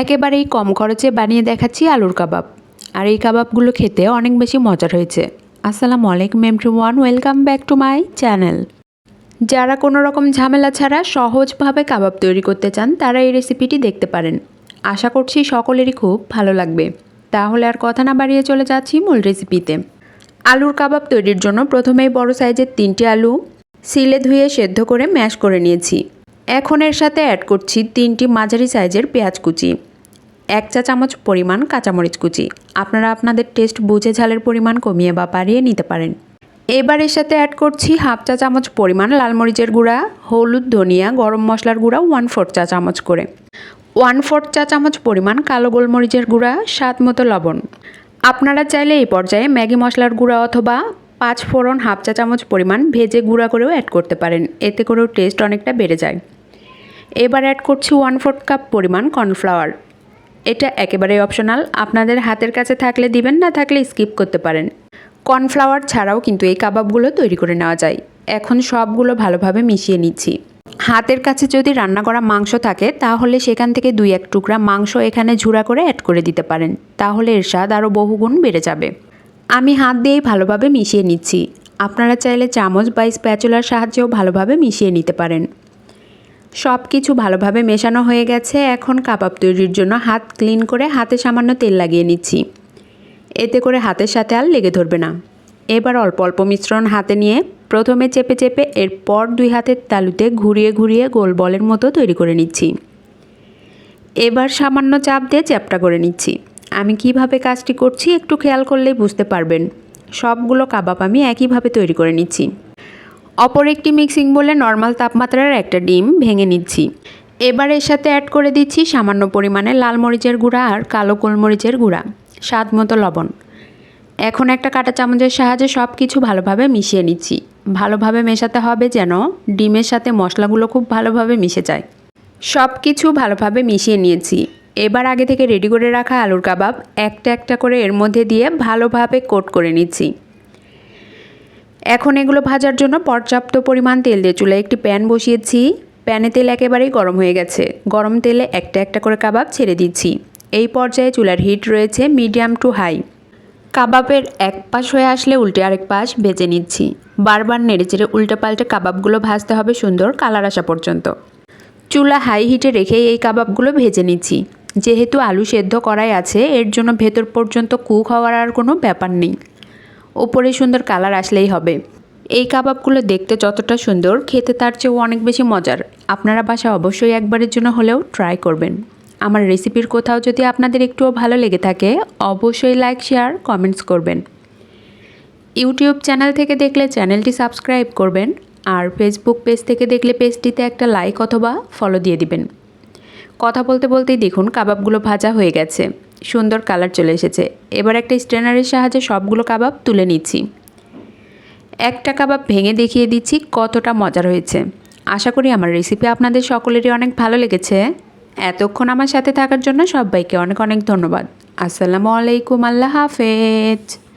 একেবারেই কম খরচে বানিয়ে দেখাচ্ছি আলুর কাবাব। আর এই কাবাবগুলো খেতে অনেক বেশি মজার হয়েছে। আসসালামু আলাইকুম one welcome back to my channel. যারা কোনো রকম ঝামেলা ছাড়া সহজভাবে কাবাব তৈরি করতে চান, তারা এই রেসিপিটি দেখতে পারেন। আশা করছি সকলেরই খুব ভালো লাগবে। তাহলে আর কথা না বাড়িয়ে চলে যাচ্ছি মূল রেসিপিতে। আলুর কাবাব তৈরির জন্য প্রথমেই বড় সাইজের তিনটি আলু সিলে ধুয়ে সেদ্ধ করে ম্যাশ করে নিয়েছি। এখন এর সাথে অ্যাড করছি তিনটি মাঝারি সাইজের পেঁয়াজ কুচি। এক চা চামচ পরিমাণ কাঁচামরিচ কুচি। আপনারা আপনাদের টেস্ট বুঝে ঝালের পরিমাণ কমিয়ে বা বাড়িয়ে নিতে পারেন। এবার এর সাথে অ্যাড করছি হাফ চা চামচ পরিমাণ লাল মরিচের গুঁড়া, হলুদ, ধনিয়া, গরম মশলার গুঁড়া ওয়ান ফোর চা চামচ করে। ওয়ান ফোর চা চামচ পরিমাণ কালো গোলমরিচের গুঁড়া, স্বাদ মতো লবণ। আপনারা চাইলে এই পর্যায়ে ম্যাগি মশলার গুঁড়া অথবা পাঁচ ফোড়ন হাফ চা চামচ পরিমাণ ভেজে গুঁড়া করেও অ্যাড করতে পারেন। এতে করেও টেস্ট অনেকটা বেড়ে যায়। এবার অ্যাড করছি ওয়ান ফোর্থ কাপ পরিমাণ কর্নফ্লাওয়ার এটা একেবারেই অপশনাল আপনাদের হাতের কাছে থাকলে দিবেন, না থাকলে স্কিপ করতে পারেন। কর্নফ্লাওয়ার ছাড়াও কিন্তু এই কাবাবগুলো তৈরি করে নেওয়া যায়। এখন সবগুলো ভালোভাবে মিশিয়ে নিচ্ছি। হাতের কাছে যদি রান্না করা মাংস থাকে, তাহলে সেখান থেকে দুই এক টুকরা মাংস এখানে ঝুড়া করে অ্যাড করে দিতে পারেন। তাহলে এর স্বাদ আরও বহুগুণ বেড়ে যাবে। আমি হাত দিয়েই ভালোভাবে মিশিয়ে নিচ্ছি। আপনারা চাইলে চামচ বা স্প্যাচুলার সাহায্যেও ভালোভাবে মিশিয়ে নিতে পারেন। সব কিছু ভালোভাবে মেশানো হয়ে গেছে। এখন কাবাব তৈরির জন্য হাত ক্লিন করে হাতে সামান্য তেল লাগিয়ে নিচ্ছি। এতে করে হাতের সাথে আর লেগে ধরবে না। এবার অল্প অল্প মিশ্রণ হাতে নিয়ে প্রথমে চেপে চেপে এরপর দুই হাতের তালুতে ঘুরিয়ে ঘুরিয়ে গোল বলের মতো তৈরি করে নিচ্ছি। এবার সামান্য চাপ দিয়ে চ্যাপটা করে নিচ্ছি। আমি কীভাবে কাজটি করছি একটু খেয়াল করলেই বুঝতে পারবেন। সবগুলো কাবাব আমি একইভাবে তৈরি করে নিচ্ছি। অপর একটি মিক্সিং বলে নর্মাল তাপমাত্রার একটা ডিম ভেঙে নিচ্ছি। এবার এর সাথে অ্যাড করে দিচ্ছি সামান্য পরিমাণে লাল মরিচের গুঁড়া আর কালো গোলমরিচের গুঁড়া, স্বাদ মতো লবণ। এখন একটা কাঁটা চামচের সাহায্যে সব কিছু ভালোভাবে মিশিয়ে নিচ্ছি। ভালোভাবে মেশাতে হবে যেন ডিমের সাথে মশলাগুলো খুব ভালোভাবে মিশে যায়। সব কিছু ভালোভাবে মিশিয়ে নিয়েছি। এবার আগে থেকে রেডি করে রাখা আলুর কাবাব একটা একটা করে এর মধ্যে দিয়ে ভালোভাবে কোট করে নিচ্ছি। এখন এগুলো ভাজার জন্য পর্যাপ্ত পরিমাণ তেল দিয়ে চুলায় একটি প্যান বসিয়েছি। প্যানে তেল একেবারেই গরম হয়ে গেছে। গরম তেলে একটা একটা করে কাবাব ছেড়ে দিচ্ছি। এই পর্যায়ে চুলার হিট রয়েছে মিডিয়াম টু হাই। কাবাবের এক পাশ হয়ে আসলে উল্টে আরেক পাশ ভেজে নিচ্ছি। বারবার নেড়েচেড়ে উল্টে পাল্টে কাবাবগুলো ভাজতে হবে সুন্দর কালার আসা পর্যন্ত। চুলা হাই হিটে রেখে এই কাবাবগুলো ভেজে নিচ্ছি। যেহেতু আলু সেদ্ধ করাই আছে, এর জন্য ভেতর পর্যন্ত কুক হওয়ার আর কোনো ব্যাপার নেই। ওপরে সুন্দর কালার আসলেই হবে। এই কাবাবগুলো দেখতে যতটা সুন্দর, খেতে তার চেয়েও অনেক বেশি মজার। আপনারা বাসা অবশ্যই একবারের জন্য হলেও ট্রাই করবেন। আমার রেসিপির কোথাও যদি আপনাদের একটুও ভালো লেগে থাকে, অবশ্যই লাইক শেয়ার কমেন্টস করবেন। ইউটিউব চ্যানেল থেকে দেখলে চ্যানেলটি সাবস্ক্রাইব করবেন, আর ফেসবুক পেজ থেকে দেখলে পেজটিতে একটা লাইক অথবা ফলো দিয়ে দিবেন। কথা বলতে বলতেই দেখুন, কাবাবগুলো ভাজা হয়ে গেছে। সুন্দর কালার চলে এসেছে। এবার একটা স্ট্রেনারের সাহায্যে সবগুলো কাবাব তুলে নিচ্ছি। একটা কাবাব ভেঙে দেখিয়ে দিচ্ছি কতটা মজার হয়েছে। আশা করি আমার রেসিপি আপনাদের সকলেরই অনেক ভালো লেগেছে। এতক্ষণ আমার সাথে থাকার জন্য সবাইকে অনেক অনেক ধন্যবাদ। আসসালামু আলাইকুম, আল্লাহ হাফেজ।